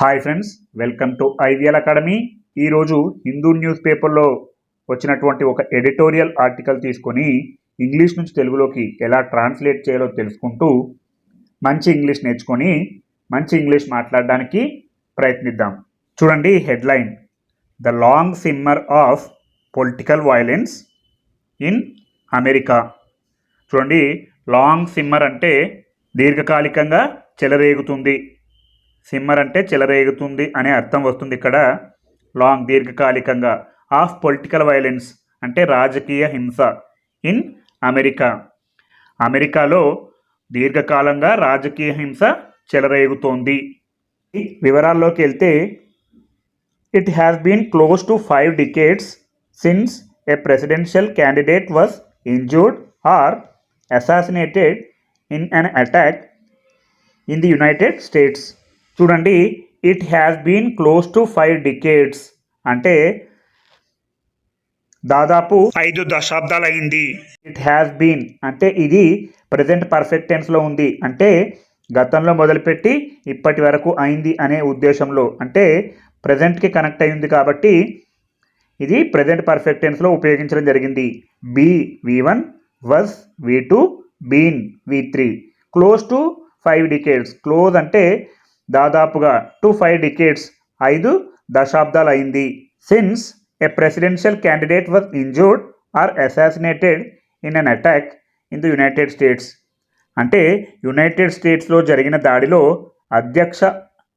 Hi friends welcome to IVL academy. ఈరోజు Hindu news పేపర్లో వచ్చినటువంటి ఒక ఎడిటోరియల్ ఆర్టికల్ తీసుకొని ఇంగ్లీష్ నుంచి తెలుగులోకి ఎలా ట్రాన్స్లేట్ చేయాలో తెలుసుకుంటూ మంచి ఇంగ్లీష్ నేర్చుకొని మంచి ఇంగ్లీష్ మాట్లాడడానికి ప్రయత్నిద్దాం. చూడండి headline. The long simmer of political violence in America చూడండి లాంగ్ సిమ్మర్ అంటే దీర్ఘకాలికంగా చెలరేగుతుంది. సిమ్మర్ అంటే చెలరేగుతుంది అనే అర్థం వస్తుంది ఇక్కడ. లాంగ్ దీర్ఘకాలికంగా. ఆఫ్ పొలిటికల్ వైలెన్స్ అంటే రాజకీయ హింస. In America. అమెరికాలో దీర్ఘకాలంగా రాజకీయ హింస చెలరేగుతోంది. వివరాల్లోకి వెళ్తే it has been close to five decades since a presidential candidate was injured or assassinated in an attack in the United States చూడండి it has been close to five decades అంటే దాదాపు ఐదు దశాబ్దాలు అయింది ఇట్ హ్యాస్ బీన్ అంటే ఇది present perfect టెన్స్లో ఉంది. అంటే గతంలో మొదలుపెట్టి ఇప్పటి వరకు అయింది అనే ఉద్దేశంలో. అంటే ప్రజెంట్కి కనెక్ట్ అయింది కాబట్టి ఇది ప్రజెంట్ పర్ఫెక్ట్ టెన్స్లో ఉపయోగించడం జరిగింది. Be V one was V two been V three close to five decades close అంటే దాదాపుగా టు ఫైవ్ డికేట్స్ ఐదు దశాబ్దాలు అయింది. Since a presidential candidate was injured or assassinated in an attack in the United States అంటే United స్టేట్స్లో జరిగిన దాడిలో అధ్యక్ష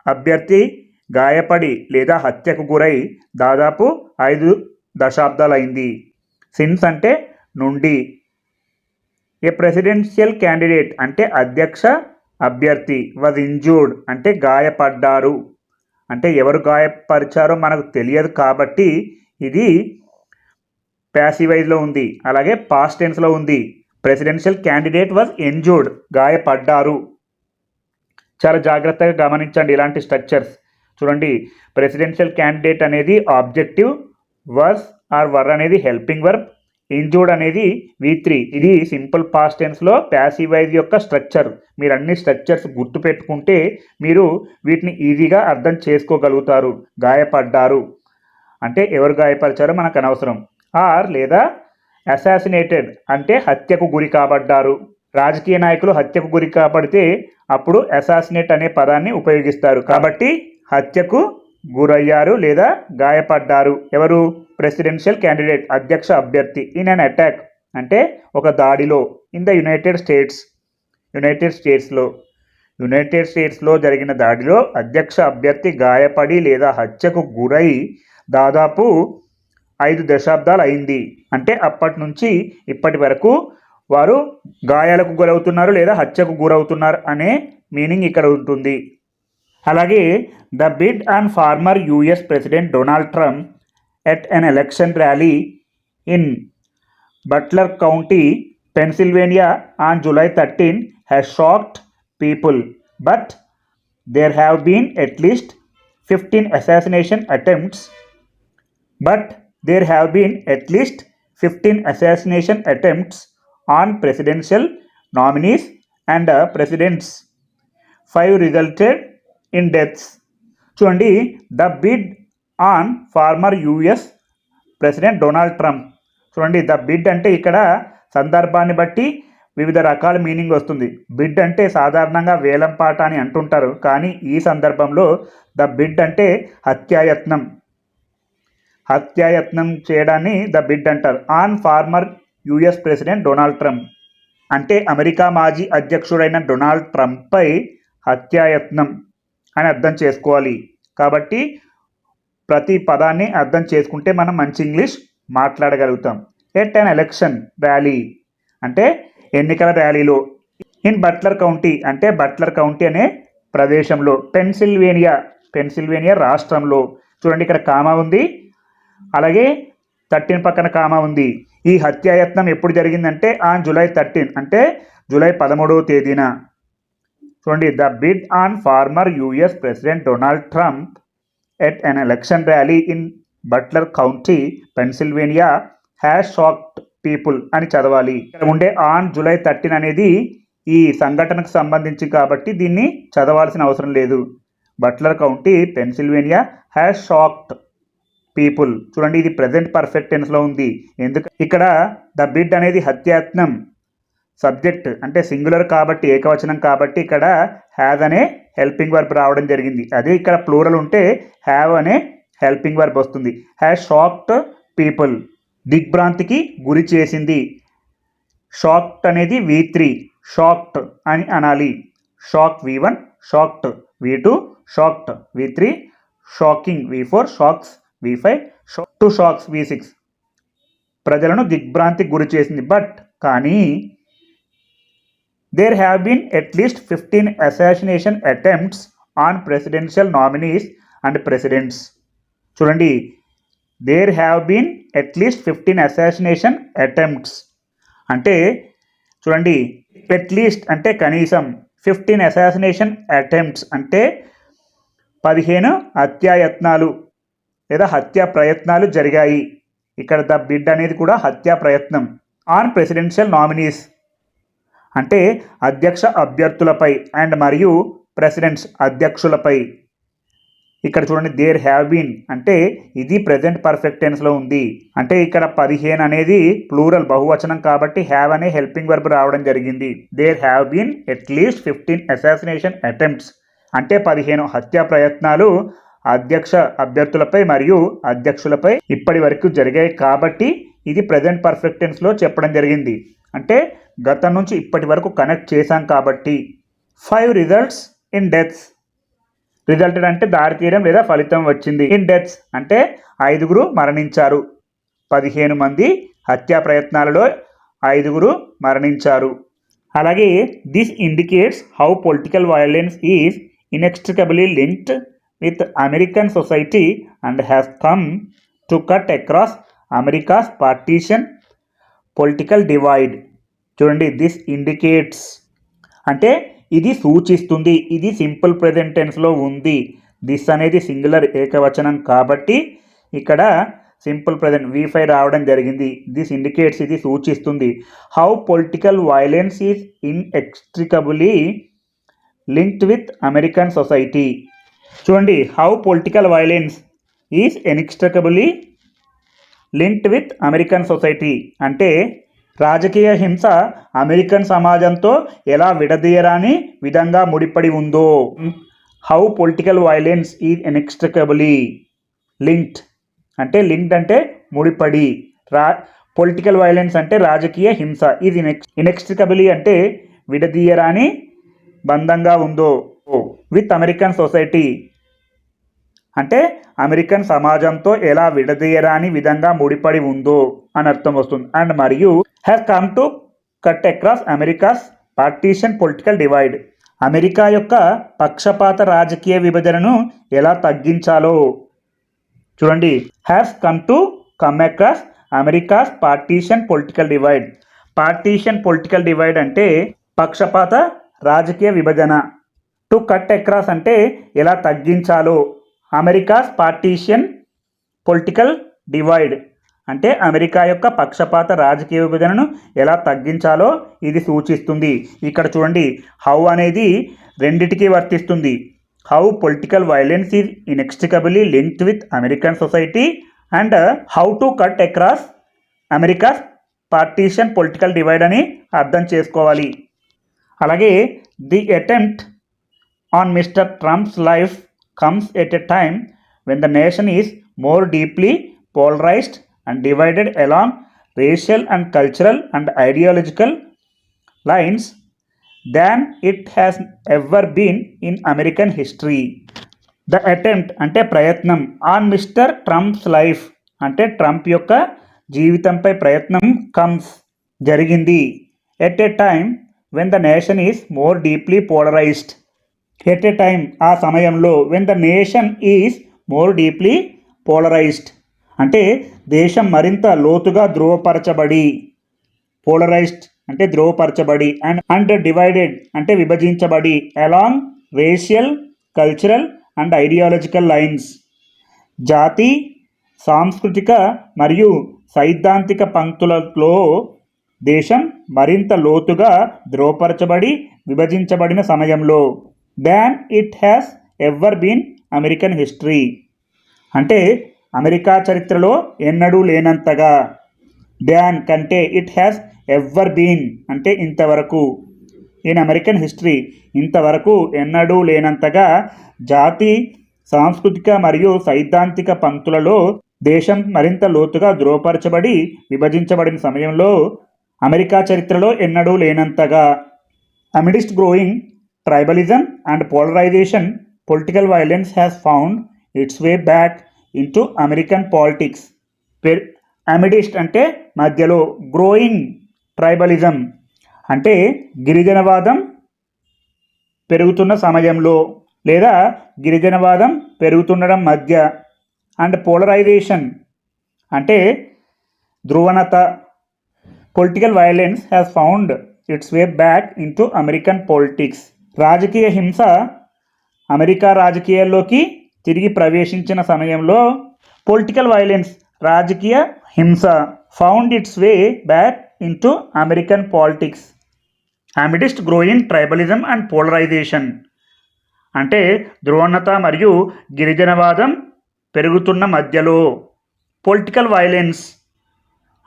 అభ్యర్థి గాయపడి లేదా హత్యకు గురై దాదాపు ఐదు దశాబ్దాలైంది సిన్స్ అంటే నుండి. ఏ ప్రెసిడెన్షియల్ క్యాండిడేట్ అంటే అధ్యక్ష అభ్యర్థి వాజ్ ఇంజూర్డ్ అంటే గాయపడ్డారు. అంటే ఎవరు గాయపరిచారో మనకు తెలియదు కాబట్టి ఇది ప్యాసివైజ్లో ఉంది. అలాగే పాస్ట్ టెన్స్లో ఉంది. ప్రెసిడెన్షియల్ క్యాండిడేట్ వాజ్ ఇంజూర్డ్ గాయపడ్డారు. చాలా జాగ్రత్తగా గమనించండి ఇలాంటి స్ట్రక్చర్స్ చూడండి ప్రెసిడెన్షియల్ క్యాండిడేట్ అనేది ఆబ్జెక్టివ్ వర్స్ ఆర్ వర్ అనేది హెల్పింగ్ వర్బ్ ఇంజూర్డ్ అనేది వి త్రీ ఇది సింపుల్ పాస్ట్ టెన్స్లో ప్యాసివైజ్ యొక్క స్ట్రక్చర్. మీరు అన్ని స్ట్రక్చర్స్ గుర్తుపెట్టుకుంటే మీరు వీటిని ఈజీగా అర్థం చేసుకోగలుగుతారు. గాయపడ్డారు. అంటే ఎవరు గాయపరిచారో మనకు అనవసరం. ఆర్ లేదా అసాసినేటెడ్ అంటే హత్యకు గురి కాబడ్డారు. రాజకీయ నాయకులు హత్యకు గురి కాబడితే అప్పుడు అసాసినేట్ అనే పదాన్ని ఉపయోగిస్తారు. కాబట్టి హత్యకు గురయ్యారు లేదా గాయపడ్డారు? ఎవరు? ప్రెసిడెన్షియల్ క్యాండిడేట్ అధ్యక్ష అభ్యర్థి ఇన్ అన్ అటాక్ అంటే ఒక దాడిలో in the United States united స్టేట్స్లో. యునైటెడ్ స్టేట్స్లో జరిగిన దాడిలో అధ్యక్ష అభ్యర్థి గాయపడి లేదా హత్యకు గురై దాదాపు ఐదు దశాబ్దాలు అయింది. అంటే అప్పటి నుంచి ఇప్పటి వరకు వారు గాయాలకు గురవుతున్నారు లేదా హత్యకు గురవుతున్నారు అనే మీనింగ్ ఇక్కడ ఉంటుంది. అలాగే the bid and former US president Donald Trump at an election rally in Butler County Pennsylvania on July thirteen has shocked people but there have been at least fifteen assassination attempts but there have been at least 15 assassination attempts on presidential nominees and uh, presidents. In deaths చూడండి the bid on former US president Donald Trump చూడండి the bid అంటే ఇక్కడ సందర్భాన్ని బట్టి వివిధ రకాల meaning వస్తుంది. Bid అంటే సాధారణంగా వేలం పాట అని అంటుంటారు కానీ ఈ సందర్భంలో ద బిడ్ అంటే హత్యాయత్నం. హత్యాయత్నం చేయడాన్ని ద బిడ్ అంటారు. On former US president Donald Trump అంటే అమెరికా మాజీ అధ్యక్షుడైన డొనాల్డ్ ట్రంప్పై హత్యాయత్నం. అని అర్థం చేసుకోవాలి. కాబట్టి ప్రతి పదాన్ని అర్థం చేసుకుంటే మనం మంచి ఇంగ్లీష్ మాట్లాడగలుగుతాం. ఎట్ అన్ ఎలక్షన్ ర్యాలీ అంటే ఎన్నికల ర్యాలీలో ఇన్ బట్లర్ కౌంటీ అంటే బట్లర్ కౌంటీ అనే ప్రదేశంలో పెన్సిల్వేనియా పెన్సిల్వేనియా రాష్ట్రంలో. చూడండి ఇక్కడ కామా ఉంది. అలాగే థర్టీన్ పక్కన కామా ఉంది. ఈ హత్యాయత్నం ఎప్పుడు జరిగిందంటే ఆన్ జూలై థర్టీన్ అంటే జూలై పదమూడవ తేదీన. చూడండి the bid on former US president Donald Trump at an election rally in Butler County Pennsylvania has shocked people అని చదవాలి. ఇక్కడ ఉండే ఆన్ జూలై థర్టీన్ అనేది ఈ సంఘటనకు సంబంధించి కాబట్టి దీన్ని చదవాల్సిన అవసరం లేదు. Butler County Pennsylvania has shocked people. చూడండి ఇది ప్రజెంట్ పర్ఫెక్ట్ టెన్స్లో ఉంది. ఎందుకు ఇక్కడ ద బిడ్ అనేది హత్యాత్నం సబ్జెక్ట్ అంటే సింగులర్ కాబట్టి ఏకవచనం కాబట్టి ఇక్కడ హ్యావ్ అనే హెల్పింగ్ వర్బ్ రావడం జరిగింది. అదే ఇక్కడ ప్లూరల్ ఉంటే హ్యావ్ అనే హెల్పింగ్ వర్బ్ వస్తుంది. హ్యావ్ షాక్డ్ పీపుల్ దిగ్భ్రాంతికి గురి చేసింది. షాక్డ్ అనేది వి త్రీ షాక్డ్ అని అనాలి. Shock V one shocked V two shocked V three shocking V four shocks V five two shocks V six ప్రజలను దిగ్భ్రాంతికి గురి చేసింది. బట్ కానీ there have been at least fifteen assassination attempts on presidential nominees and presidents చూడండి. There have been at least fifteen assassination attempts అంటే చూడండి. At least అంటే కనీసం ఫిఫ్టీన్ అసాసినేషన్ అటెంప్ట్స్ అంటే పదిహేను హత్యాయత్నాలు లేదా హత్యా ప్రయత్నాలు జరిగాయి. ఇక్కడ ద బిడ్ అనేది కూడా హత్యా ప్రయత్నం. ఆన్ ప్రెసిడెన్షియల్ నామినీస్ అంటే అధ్యక్ష అభ్యర్థులపై అండ్ మరియు ప్రెసిడెంట్స్ అధ్యక్షులపై. ఇక్కడ చూడండి దేర్ హ్యావ్ బీన్ అంటే ఇది ప్రజెంట్ పర్ఫెక్ట్ టెన్స్లో ఉంది. అంటే ఇక్కడ పదిహేను అనేది ప్లూరల్ బహువచనం కాబట్టి హ్యావ్ అనే హెల్పింగ్ వర్బ్ రావడం జరిగింది. There have been at least fifteen assassination attempts అంటే పదిహేను హత్యా ప్రయత్నాలు అధ్యక్ష అభ్యర్థులపై మరియు అధ్యక్షులపై ఇప్పటి వరకు జరిగాయి కాబట్టి ఇది ప్రజెంట్ పర్ఫెక్ట్ టెన్స్లో చెప్పడం జరిగింది. అంటే గతం నుంచి ఇప్పటి వరకు కనెక్ట్ చేశాం కాబట్టి five results in deaths resulted అంటే దారితీయడం లేదా ఫలితం వచ్చింది. ఇన్ డెత్స్ అంటే ఐదుగురు మరణించారు. పదిహేను మంది హత్యా ప్రయత్నాలలో ఐదుగురు మరణించారు. అలాగే this indicates how political violence is inextricably linked with American society and has come to cut across America's partisan political divide. చూడండి దిస్ ఇండికేట్స్ అంటే ఇది సూచిస్తుంది ఇది సింపుల్ ప్రెజెంటెన్స్లో ఉంది. దిస్ అనేది సింగులర్ ఏకవచనం కాబట్టి ఇక్కడ సింపుల్ ప్రజెంట్ వి ఫైవ్ రావడం జరిగింది. దిస్ ఇండికేట్స్ ఇది సూచిస్తుంది. How political violence is inextricably linked with American society చూడండి how political violence is inextricably linked with American society. అంటే రాజకీయ హింస అమెరికన్ సమాజంతో ఎలా విడదీయరాని విధంగా ముడిపడి ఉందో. హౌ పొలిటికల్ వైలెన్స్ ఈ ఎనెక్స్ట్రికబులీ లింక్డ్ అంటే లింక్డ్ అంటే ముడిపడి. రా పొలిటికల్ వైలెన్స్ అంటే రాజకీయ హింస. ఇది ఇనెక్స్ట్రికబులీ అంటే విడదీయరాని బంధంగా ఉందో. విత్ అమెరికన్ సొసైటీ అంటే అమెరికన్ సమాజంతో ఎలా విడదీయరాని విధంగా ముడిపడి ఉందో అని అర్థం వస్తుంది. అండ్ మరియు has come to cut across America's partisan political divide America యొక్క పక్షపాత రాజకీయ విభజనను ఎలా తగ్గించాలో చూడండి. Has come to come across America's partisan political divide partisan political divide అంటే పక్షపాత రాజకీయ విభజన. టు కట్ అక్రాస్ అంటే ఎలా తగ్గించాలో అమెరికాస్ పార్టీషియన్ పొలిటికల్ డివైడ్. అంటే అమెరికా యొక్క పక్షపాత రాజకీయ విభజనను ఎలా తగ్గించాలో ఇది సూచిస్తుంది. ఇక్కడ చూడండి హౌ అనేది రెండిటికి వర్తిస్తుంది. How political violence is inextricably linked with American society and how to cut across America partisan political divide అని అర్థం చేసుకోవాలి. అలాగే the attempt on Mr Trump's life comes at a time when the nation is more deeply polarised and divided along racial and cultural and ideological lines than it has ever been in American history. The attempt అంటే ప్రయత్నం on mister Trump's life అంటే Trump యొక్క జీవితంపై ప్రయత్నం comes జరిగింది at a time when the nation is more deeply polarised at a time ఆ సమయంలో when the nation is more deeply polarised అంటే దేశం మరింత లోతుగా ధృవపరచబడి పోలరైజ్డ్ అంటే ధృవపరచబడి అండ్ అండ్ డివైడెడ్ అంటే విభజించబడి along racial cultural and ideological lines జాతి సాంస్కృతిక మరియు సైద్ధాంతిక పంక్తులలో దేశం మరింత లోతుగా ధృవపరచబడి విభజించబడిన సమయంలో. Than it has ever been American history అంటే అమెరికా చరిత్రలో ఎన్నడూ లేనంతగా దాన్ కంటే ఇట్ హ్యాస్ ఎవర్ బీన్ అంటే ఇంతవరకు. ఇన్ అమెరికన్ హిస్టరీ ఇంతవరకు ఎన్నడూ లేనంతగా జాతి సాంస్కృతిక మరియు సైద్ధాంతిక పంక్తులలో దేశం మరింత లోతుగా ధృవపరచబడి విభజించబడిన సమయంలో అమెరికా చరిత్రలో ఎన్నడూ లేనంతగా. Amidst growing tribalism and polarisation political violence has found its way back into American politics amidst అంటే మధ్యలో గ్రోయింగ్ ట్రైబలిజం అంటే గిరిజనవాదం పెరుగుతున్న సమయంలో లేదా గిరిజనవాదం పెరుగుతుండడం మధ్య అండ్ పోలరైజేషన్ అంటే ధ్రువణత. Political violence has found its way back into American politics రాజకీయ హింస అమెరికా రాజకీయాల్లోకి తిరిగి ప్రవేశించిన సమయంలో పొలిటికల్ వైలెన్స్ రాజకీయ హింస found its way back into American politics. Amidst growing tribalism and polarisation. అంటే ధ్రువణత మరియు గిరిజనవాదం పెరుగుతున్న మధ్యలో పొలిటికల్ వైలెన్స్.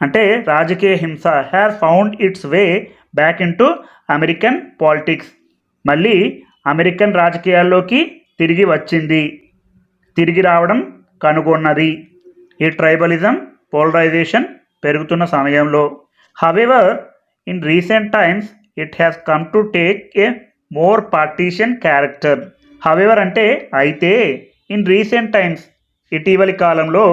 అంటే రాజకీయ హింస has found its way back into American politics. మళ్ళీ అమెరికన్ రాజకీయాల్లోకి తిరిగి వచ్చింది. తిరిగి రావడం కనుగొన్నది. ఈ ట్రైబలిజం పోలరైజేషన్ పెరుగుతున్న సమయంలో. However in recent times it has come to take a more partisan character however అంటే అయితే ఇన్ రీసెంట్ టైమ్స్ ఇటీవలి కాలంలో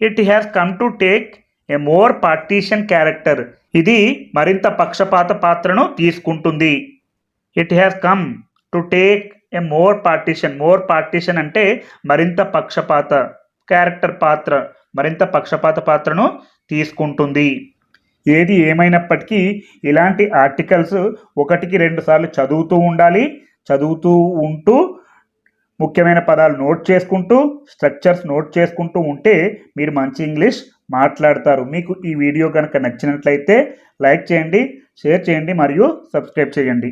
it has come to take a more partisan character ఇది మరింత పక్షపాత పాత్రను తీసుకుంటుంది. It has come to take a more partisan more partisan అంటే మరింత పక్షపాత క్యారెక్టర్ పాత్ర మరింత పక్షపాత పాత్రను తీసుకుంటుంది. ఏది ఏమైనప్పటికీ ఇలాంటి ఆర్టికల్స్ ఒకటికి రెండు సార్లు చదువుతూ ఉండాలి. చదువుతూ ఉంటూ ముఖ్యమైన పదాలు నోట్ చేసుకుంటూ స్ట్రక్చర్స్ నోట్ చేసుకుంటూ ఉంటే మీరు మంచి ఇంగ్లీష్ మాట్లాడతారు. మీకు ఈ వీడియో కనుక నచ్చినట్లయితే లైక్ చేయండి షేర్ చేయండి మరియు సబ్స్క్రైబ్ చేయండి.